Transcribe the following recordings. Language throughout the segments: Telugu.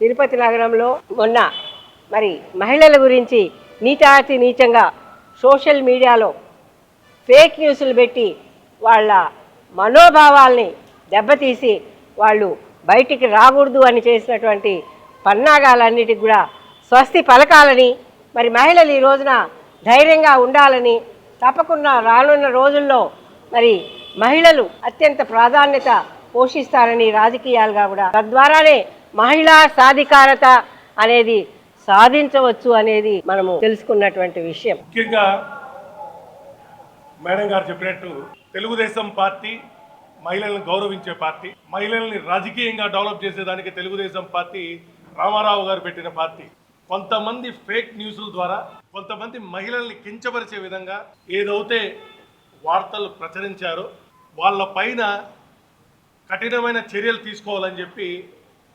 తిరుపతి నగరంలో మొన్న మరి మహిళల గురించి నీచాతి నీచంగా సోషల్ మీడియాలో ఫేక్ న్యూస్లు పెట్టి వాళ్ళ మనోభావాల్ని దెబ్బతీసి వాళ్ళు బయటికి రాకూడదు అని చేసినటువంటి పన్నాగాలన్నిటికి కూడా స్వస్తి పలకాలని మరి మహిళలు ఈ రోజున ధైర్యంగా ఉండాలని తప్పకుండా రానున్న రోజుల్లో మరి మహిళలు అత్యంత ప్రాధాన్యత పోషిస్తారని రాజకీయాలుగా కూడా తద్వారానే మహిళా సాధికారత అనేది సాధించవచ్చు అనేది మనము తెలుసుకున్నటువంటి విషయం. ముఖ్యంగా మేడం గారు చెప్పినట్టు తెలుగుదేశం పార్టీ మహిళలను గౌరవించే పార్టీ మహిళల్ని రాజకీయంగా డెవలప్ చేసేదానికి తెలుగుదేశం పార్టీ రామారావు గారు పెట్టిన పార్టీ. కొంతమంది ఫేక్ న్యూస్ల ద్వారా కొంతమంది మహిళల్ని కించపరిచే విధంగా ఏదైతే వార్తలు ప్రచురించారో వాళ్ళ పైన కఠినమైన చర్యలు తీసుకోవాలని చెప్పి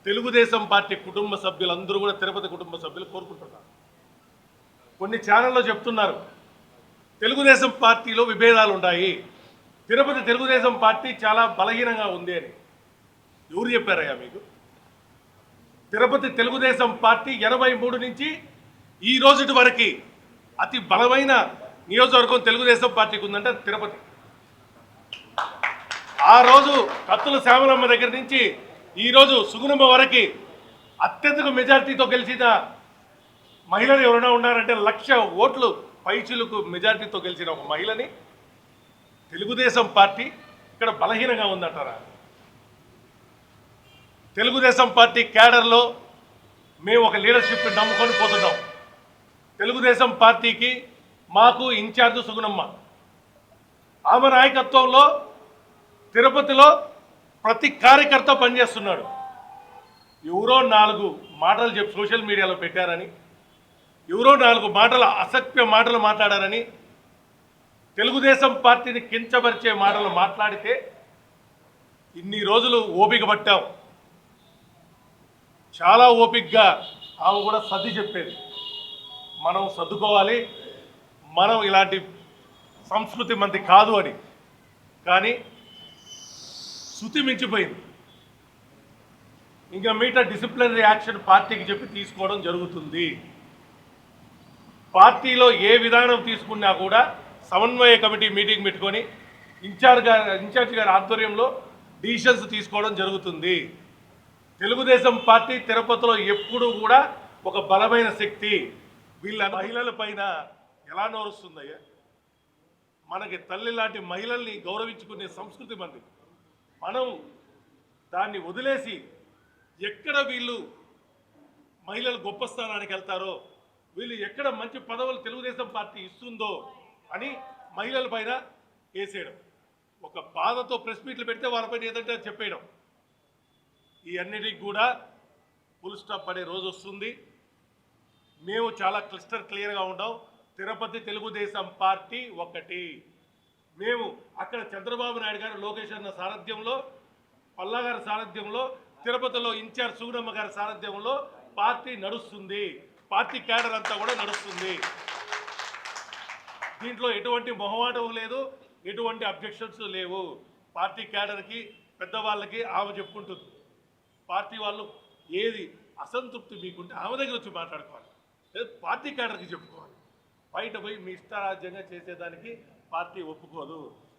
తెలుగుదేశం పార్టీ కుటుంబ సభ్యులందరూ కూడా తిరుపతి కుటుంబ సభ్యులు కోరుకుంటున్నారు. కొన్ని ఛానల్లో చెప్తున్నారు తెలుగుదేశం పార్టీలో విభేదాలు ఉన్నాయి తిరుపతి తెలుగుదేశం పార్టీ చాలా బలహీనంగా ఉంది అని. ఎవరు చెప్పారయ్యా మీకు? తిరుపతి తెలుగుదేశం పార్టీ ఎనభై మూడు నుంచి ఈ రోజుటి వరకు అతి బలమైన నియోజకవర్గం తెలుగుదేశం పార్టీకి ఉందంటే తిరుపతి. ఆ రోజు కత్తుల శ్యామలమ్మ దగ్గర నుంచి ఈరోజు సుగుణమ్మ వరకు అత్యధిక మెజార్టీతో గెలిచిన మహిళలు ఎవరైనా ఉన్నారంటే లక్ష ఓట్లు పైచులకు మెజార్టీతో గెలిచిన ఒక మహిళని తెలుగుదేశం పార్టీ ఇక్కడ బలహీనంగా ఉందంటారా? తెలుగుదేశం పార్టీ క్యాడర్లో మేము ఒక లీడర్షిప్ నమ్ముకొని పోతున్నాం. తెలుగుదేశం పార్టీకి మాకు ఇన్ఛార్జ్ సుగుణమ్మ. ఆమె నాయకత్వంలో తిరుపతిలో ప్రతి కార్యకర్త పనిచేస్తున్నాడు. ఎవరో నాలుగు మాటలు చెప్పి సోషల్ మీడియాలో పెట్టారని ఎవరో నాలుగు మాటలు అసత్య మాటలు మాట్లాడారని తెలుగుదేశం పార్టీని కించపరిచే మాటలు మాట్లాడితే ఇన్ని రోజులు ఓపిక పట్టాం. చాలా ఓపికగా ఆమె కూడా సర్ది చెప్పేది. మనం సర్దుకోవాలి మనం ఇలాంటి సంస్కృతి మంది కాదు అని. కానీ శృతి మించిపోయింది ఇంకా మిగతా డిసిప్లినరీ యాక్షన్ పార్టీకి చెప్పి తీసుకోవడం జరుగుతుంది. పార్టీలో ఏ విధానం తీసుకున్నా కూడా సమన్వయ కమిటీ మీటింగ్ పెట్టుకొని ఇన్ఛార్జ్ గారి ఇన్ఛార్జ్ గారి ఆధ్వర్యంలో డిసిషన్స్ తీసుకోవడం జరుగుతుంది. తెలుగుదేశం పార్టీ తిరుపతిలో ఎప్పుడూ కూడా ఒక బలమైన శక్తి. వీళ్ళ మహిళల పైన ఎలా నోరుస్తుందయ్యా? మనకి తల్లి లాంటి మహిళల్ని గౌరవించుకునే సంస్కృతి మంది మనం దాన్ని వదిలేసి ఎక్కడ వీళ్ళు మహిళలు గొప్ప స్థానానికి వెళ్తారో వీళ్ళు ఎక్కడ మంచి పదవులు తెలుగుదేశం పార్టీ ఇస్తుందో అని మహిళల పైన వేసేయడం. ఒక బాధతో ప్రెస్ మీట్లు పెడితే వాళ్ళపైన ఏదంటే చెప్పేయడం. ఈ అన్నిటికి కూడా ఫుల్ స్టాప్ పడే రోజు వస్తుంది. మేము చాలా క్లిస్టర్ క్లియర్గా ఉన్నాం తిరుపతి తెలుగుదేశం పార్టీ ఒకటి. మేము అక్కడ చంద్రబాబు నాయుడు గారు లోకేష్ అన్న సారథ్యంలో పల్లా గారి సారథ్యంలో తిరుపతిలో ఇన్ఛార్జ్ సుగుణమ్మ గారి సారథ్యంలో పార్టీ నడుస్తుంది. పార్టీ క్యాడర్ అంతా కూడా నడుస్తుంది. దీంట్లో ఎటువంటి మొహమాటం లేదు ఎటువంటి అబ్జెక్షన్స్ లేవు. పార్టీ క్యాడర్కి పెద్దవాళ్ళకి ఆమె చెప్పుకుంటుంది. పార్టీ వాళ్ళు ఏది అసంతృప్తి మీకుంటే ఆమె దగ్గర వచ్చి మాట్లాడుకోవాలి. లేదు పార్టీ క్యాడర్కి చెప్పుకోవాలి. బయట పోయి మీ ఇష్టారాజ్యంగా చేసేదానికి పార్టీ ఒప్పుకోదు.